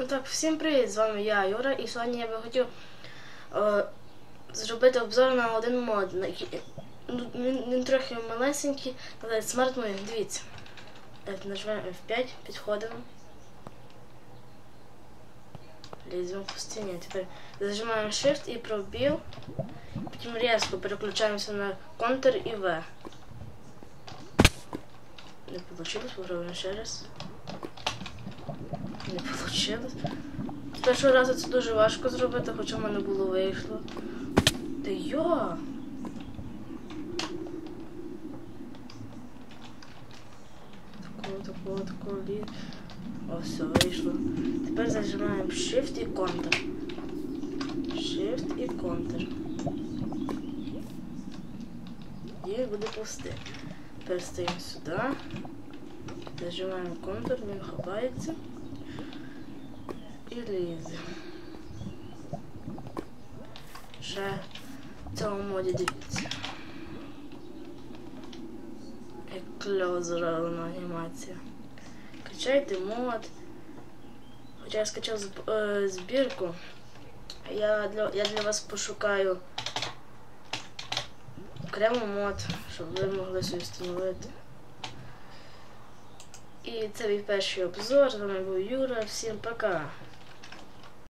Ну так, всім привіт! З вами я, Юра, і сьогодні я би хотів е, зробити обзор на один мод. Ну, він, він трохи малесенький, але смарт мой, дивіться. Нажмемо F5, підходимо. Ліземо по стіні. Тепер зажимаємо Shift і пробіл. Потім різко переключаємося на Ctrl і V. Не вийшло, попробуємо ще раз. Не вийшло. З першого разу це дуже важко зробити, хоча в мене було вийшло. Та йо! Такого, такого, такого лі. О, все, вийшло. Тепер зажимаємо Shift і Ctrl. Shift і Ctrl. І буде пусти. Тепер стаємо сюди. Зажимаємо Ctrl, він хапається. Лізе. Ще в цьому моді дивіться. Як зроблена анімація. Качайте мод. Хоча я скачав збірку. Я для, я для вас пошукаю окремо мод, щоб ви могли собі встановити. І це мій перший обзор. З вами був Юра. Всім пока!